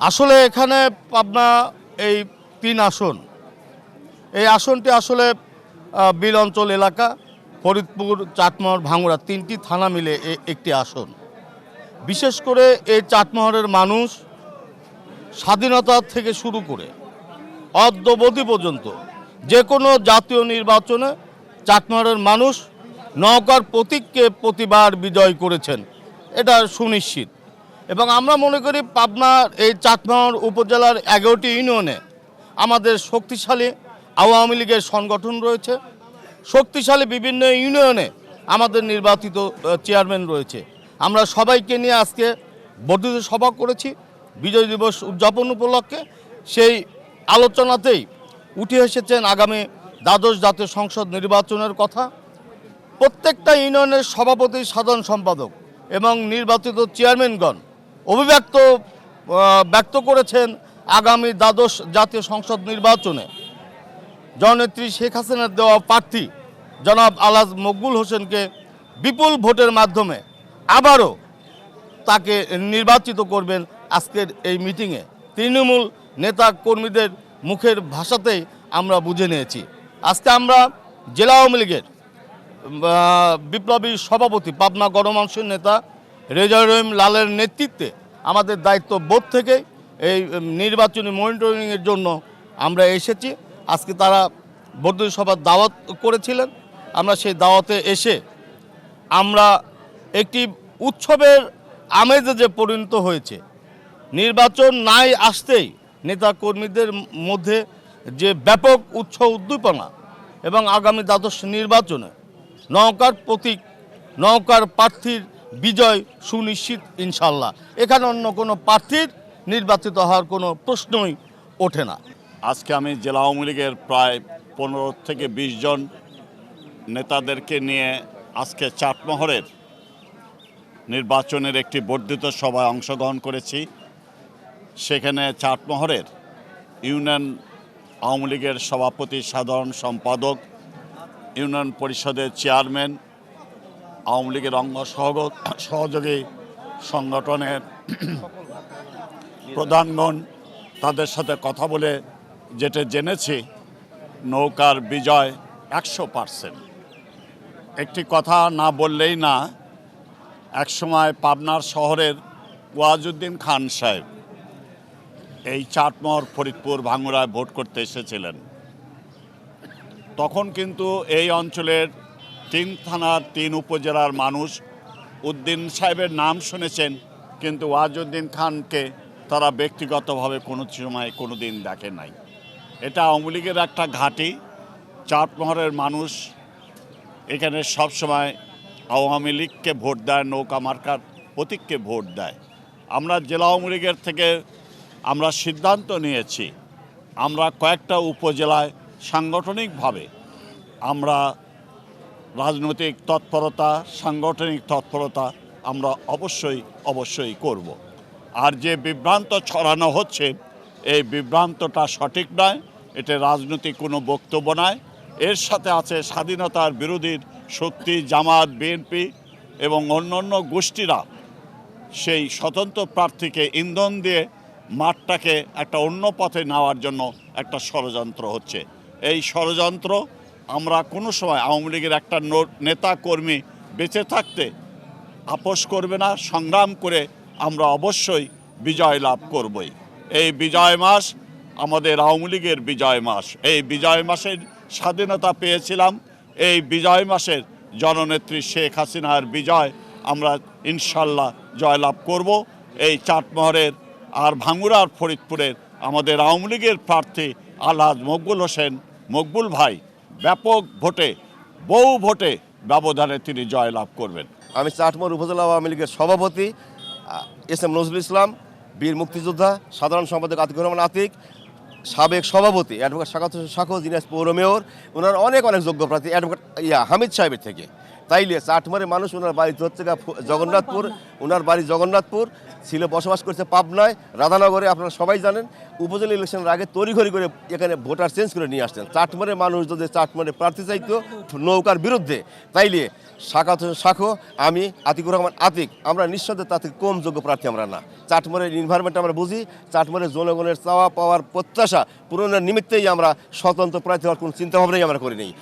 আসলে এখানে পাবনা এই তিন আসন। এই আসনটি আসলে বিল অঞ্চল এলাকা, ফরিদপুর, চাটমহর ভাঙুড়া তিনটি থানা মিলে একটি আসন। বিশেষ করে এই চাটমহরের মানুষ স্বাধীনতা থেকে শুরু করে অদ্যবধি পর্যন্ত যে কোনো জাতীয় নির্বাচনে চাটমোহরের মানুষ নৌকার প্রতীককে প্রতিবার বিজয় করেছেন। এটা সুনিশ্চিত। এবং আমরা মনে করি পাবনার এই চাটমোহর উপজেলার এগারোটি ইউনিয়নে আমাদের শক্তিশালী আওয়ামী লীগের সংগঠন রয়েছে। শক্তিশালী বিভিন্ন ইউনিয়নে আমাদের নির্বাচিত চেয়ারম্যান রয়েছে। আমরা সবাইকে নিয়ে আজকে বর্ধিত সভা করেছি। বিজয় দিবস উদযাপন উপলক্ষে। সেই আলোচনাতেই উঠে এসেছেন আগামী দ্বাদশ জাতীয় সংসদ নির্বাচনের কথা। প্রত্যেকটা ইউনিয়নের সভাপতি সাধারণ সম্পাদক এবং নির্বাচিত চেয়ারম্যানগণ অভিব্যক্ত ব্যক্ত করেছেন আগামী দ্বাদশ জাতীয় সংসদ নির্বাচনে। জননেত্রী শেখ হাসিনার দেওয়া প্রার্থী জনাব আলাজ মকবুল হোসেনকে বিপুল ভোটের মাধ্যমে আবারও তাকে নির্বাচিত করবেন আজকের এই মিটিংয়ে। তৃণমূল নেতা কর্মীদের মুখের ভাষাতেই আমরা বুঝে নিয়েছি। আজকে আমরা জেলা আওয়ামী লীগের বিপ্লবী সভাপতি পাবনা গণমাংসের নেতা রেজা রহিম লালের নেতৃত্বে আমাদের দায়িত্ব বোধ থেকে এই নির্বাচনী মনিটরিংয়ের জন্য আমরা এসেছি। আজকে তারা বর্ধিত সভার দাওয়াত করেছিলেন। আমরা সেই দাওয়াতে এসে আমরা একটি উৎসবের আমেজে যে পরিণত হয়েছে, নির্বাচন নাই আসতেই নেতা কর্মীদের মধ্যে যে ব্যাপক উৎসাহ উদ্দীপনা এবং আগামী দ্বাদশ নির্বাচনে নৌকার প্রতীক, নৌকার প্রার্থীর বিজয় সুনিশ্চিত ইনশাল্লাহ। এখানে অন্য কোনো প্রার্থীর নির্বাচিত হওয়ার কোনো প্রশ্নই ওঠে না। আজকে আমি জেলা আওয়ামী লীগের প্রায় পনেরো থেকে বিশ জন নেতাদেরকে নিয়ে আজকে চাটমহরের নির্বাচনের একটি বর্ধিত সভায় অংশগ্রহণ করেছি। সেখানে চাটমোহরের ইউনিয়ন আওয়ামী লীগের সভাপতি সাধারণ সম্পাদক, ইউনিয়ন পরিষদের চেয়ারম্যান আওয়ামী লীগের অঙ্গ সহযোগী সংগঠনের প্রধানগণ তাদের সাথে কথা বলে যেটা জেনেছি, নৌকার বিজয় একশো পার্সেন্ট। একটি কথা না বললেই না, একসময় পাবনার শহরের ওয়াজুদ্দিন খান সাহেব এই চাটমোহর, ফরিদপুর ভাঙ্গুড়ায় ভোট করতে এসেছিলেন। তখন কিন্তু এই অঞ্চলের তিন থানার তিন উপজেলার মানুষ উদ্দিন সাহেবের নাম শুনেছেন, কিন্তু ওয়াজউদ্দিন খানকে তারা ব্যক্তিগতভাবে কোনো সময়, কোনো দিন দেখে নাই। এটা আওয়ামী লীগের একটা ঘাঁটি চাটমোহরের মানুষ এখানে সবসময় আওয়ামী লীগকে ভোট দেয়, নৌকা মার্কার প্রতীককে ভোট দেয়। আমরা জেলা আওয়ামী লীগের থেকে আমরা সিদ্ধান্ত নিয়েছি, আমরা কয়েকটা উপজেলায় সাংগঠনিকভাবে আমরা রাজনৈতিক তৎপরতা, সাংগঠনিক তৎপরতা আমরা অবশ্যই অবশ্যই করব। আর যে বিভ্রান্ত ছড়ানো হচ্ছে, এই বিভ্রান্তটা সঠিক নয় এটা রাজনৈতিক কোনো বক্তব্য নয় এর সাথে আছে স্বাধীনতার বিরোধীর শক্তি, জামাত, বিএনপি এবং অন্যান্য গোষ্ঠীরা সেই স্বতন্ত্র প্রার্থীকে ইন্ধন দিয়ে মাঠটাকে একটা অন্য পথে নেওয়ার জন্য একটা ষড়যন্ত্র হচ্ছে এই ষড়যন্ত্র আমরা কোনো সময় আওয়ামী লীগের একটা নেতা কর্মী বেঁচে থাকতে আপোষ করবে না, সংগ্রাম করে আমরা অবশ্যই বিজয় লাভ করবই। এই বিজয় মাস আমাদের আওয়ামী লীগের বিজয় মাস। এই বিজয় মাসের স্বাধীনতা পেয়েছিলাম। এই বিজয় মাসের জননেত্রী শেখ হাসিনার বিজয় আমরা ইনশাল্লাহ জয়লাভ করব। এই চাটমোহরের আর ভাঙ্গুড়ার ফরিদপুরের আমাদের আওয়ামী লীগের প্রার্থী আলহাজ মকবুল হোসেন মকবুল ভাই ব্যাপক ভোটে, বহু ভোটে ব্যবধানে তিনি জয়লাভ করবেন। আমি চাটমোর উপজেলা আওয়ামী লীগের সভাপতি, এস এম নজরুল ইসলাম, বীর মুক্তিযোদ্ধা, সাধারণ সম্পাদক আতিকুর রহমান আতিক, সাবেক সভাপতি অ্যাডভোকেট শাখ শাখো যিনি পৌর মেয়র, ওনার অনেক অনেক যোগ্য প্রার্থী, অ্যাডভোকেট ইয়া হামিদ সাহেবের থেকে। তাইলে চাটমারে মানুষ ওনার বাড়িতে হচ্ছে জগন্নাথপুর, ওনার বাড়ি জগন্নাথপুর, ছিল বসবাস করছে পাবনায়, রাধানগরে, আপনারা সবাই জানেন, উপজেলা ইলেকশনের আগে তড়িঘড়ি করে এখানে ভোটার চেঞ্জ করে নিয়ে আসছেন চাটমারে মানুষ যদি চাটমারে প্রার্থী চাইতো, নৌকার বিরুদ্ধে, তাইলে শাখা শাখো, আমি, আতিকুর রহমান, আতিক, আমরা নিঃসন্দেহে থেকে কম যোগ্য প্রার্থী আমরা না। চাটমারের এনভায়রনমেন্ট আমরা বুঝি চাটমারের জনগণের চাওয়া পাওয়ার প্রত্যাশা পূরণের নিমিত্তেই আমরা স্বতন্ত্র প্রার্থী হওয়ার কোনো চিন্তাভাবনাই আমরা করি নেই।